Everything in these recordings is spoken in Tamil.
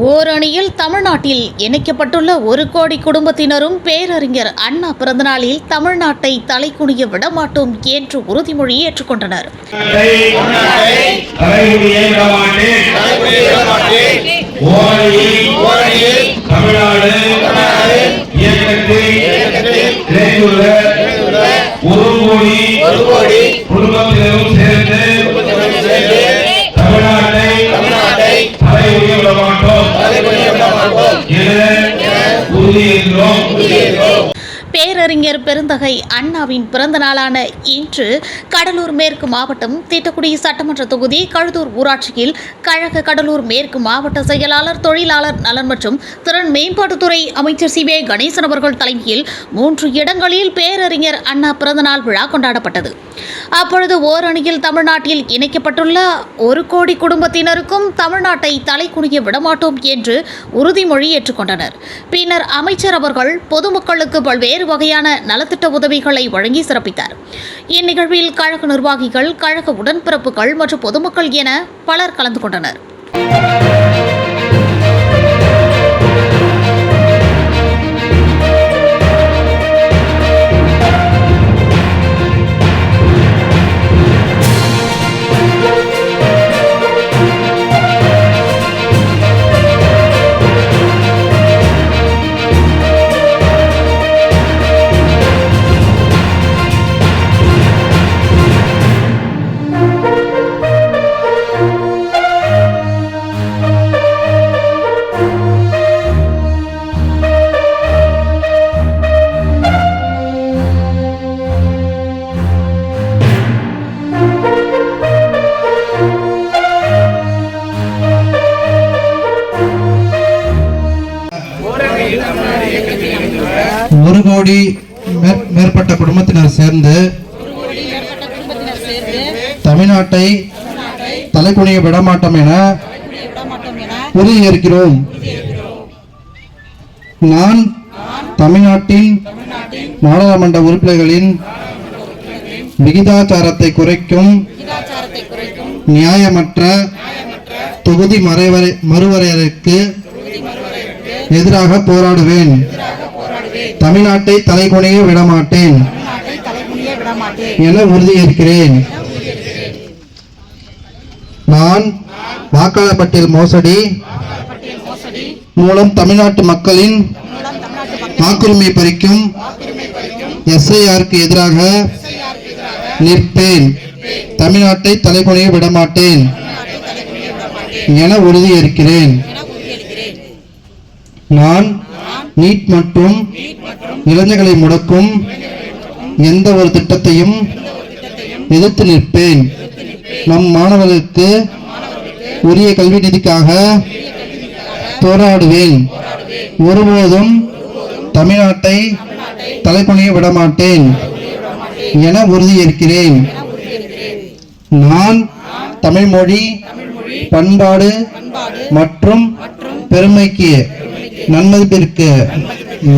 ஓரணியில் தமிழ்நாட்டில் இணைக்கப்பட்டுள்ள ஒரு கோடி குடும்பத்தினரும் பேரறிஞர் அண்ணா பிறந்தநாளில் தமிழ்நாட்டை தலைக்குனிய விடமாட்டோம் என்று உறுதிமொழி ஏற்றுக்கொண்டனர். ஓரணியில் உறுதியேற்கிறோம் பேரறிஞர் பெருந்தகை அண்ணாவின் பிறந்த நாளான இன்று கடலூர் மேற்கு மாவட்டம் தீட்டக்குடி சட்டமன்ற தொகுதி கழுதூர் ஊராட்சியில் கழக கடலூர் மேற்கு மாவட்ட செயலாளர் தொழிலாளர் நலன் மற்றும் திறன் மேம்பாட்டுத்துறை அமைச்சர் சி வே கணேசன் அவர்கள் தலைமையில் மூன்று இடங்களில் பேரறிஞர் அண்ணா பிறந்தநாள் விழா கொண்டாடப்பட்டது. அப்பொழுது ஓரணியில் தமிழ்நாட்டில் இணைக்கப்பட்டுள்ள ஒரு கோடி குடும்பத்தினருக்கும் தமிழ்நாட்டை தலைக்குனிய விடமாட்டோம் என்று உறுதிமொழி ஏற்றுக்கொண்டனர். பின்னர் அமைச்சர் அவர்கள் பொதுமக்களுக்கு பல்வேறு வகையான நலத்திட்ட உதவிகளை வழங்கி சிறப்பித்தார். இந்நிகழ்வில் கழக நிர்வாகிகள் கழக உடன்பிறப்புகள் மற்றும் பொதுமக்கள் என பலர் கலந்து கொண்டனர். ஒரு கோடி மேற்பட்ட குடும்பத்தினர் சேர்ந்து தமிழ்நாட்டை தலைக்குனிய விடமாட்டோம் என உறுதியேற்கிறோம். நான் தமிழ்நாட்டின் நாடாளுமன்ற உறுப்பினர்களின் விகிதாச்சாரத்தை குறைக்கும் நியாயமற்ற தொகுதி மறைவரை மறுவரையறைக்கு எதிராக போராடுவேன். தமிழ்நாட்டை தலைகுனிய விடமாட்டேன். என உறுதியேற்கிறேன். நான் வாக்காளர் பட்டியல் மோசடி மூலம் தமிழ்நாட்டு மக்களின் வாக்குரிமை பறிக்கும் எஸ்ஐஆருக்கு எதிராக நிற்பேன். தமிழ்நாட்டை தலைகுனிய விடமாட்டேன். என உறுதியேற்கிறேன். நான் நீட் மற்றும் இளைஞர்களை முடக்கும் எந்த ஒரு திட்டத்தையும் எதிர்த்து நிற்பேன். நம் மாணவர்களுக்கு உரிய கல்வி நிதிக்காக போராடுவேன். ஒருபோதும் தமிழ்நாட்டை தலைக்குனிய விடமாட்டேன் என உறுதியேற்கிறேன் நான் தமிழ் மொழி பண்பாடு மற்றும் பெருமைக்கு நன்மதிப்பிற்கு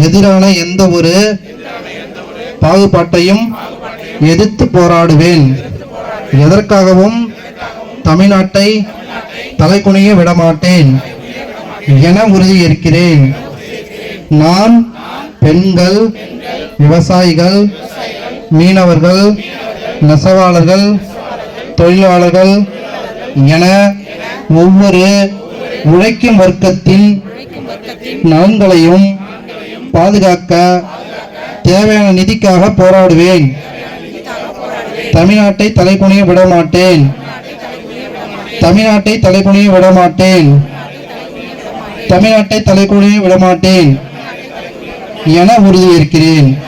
எதிரான எந்த ஒரு பாகுபாட்டையும் எதிர்த்து போராடுவேன். எதற்காகவும் தமிழ்நாட்டை தலைக்குனிய விடமாட்டேன் என உறுதியேற்கிறேன். நான் பெண்கள் விவசாயிகள் மீனவர்கள் நெசவாளர்கள் தொழிலாளர்கள் என ஒவ்வொரு உழைக்கும் வர்க்கத்தின் நலன்களையும் பாதுகாக்க தேவையான நிதிக்காக போராடுவேன். தமிழ்நாட்டை தலைக்குனிய விடமாட்டேன். தமிழ்நாட்டை தலைக்குனிய விடமாட்டேன். தமிழ்நாட்டை தலைக்குனிய விடமாட்டேன். என உறுதியேற்கிறேன்.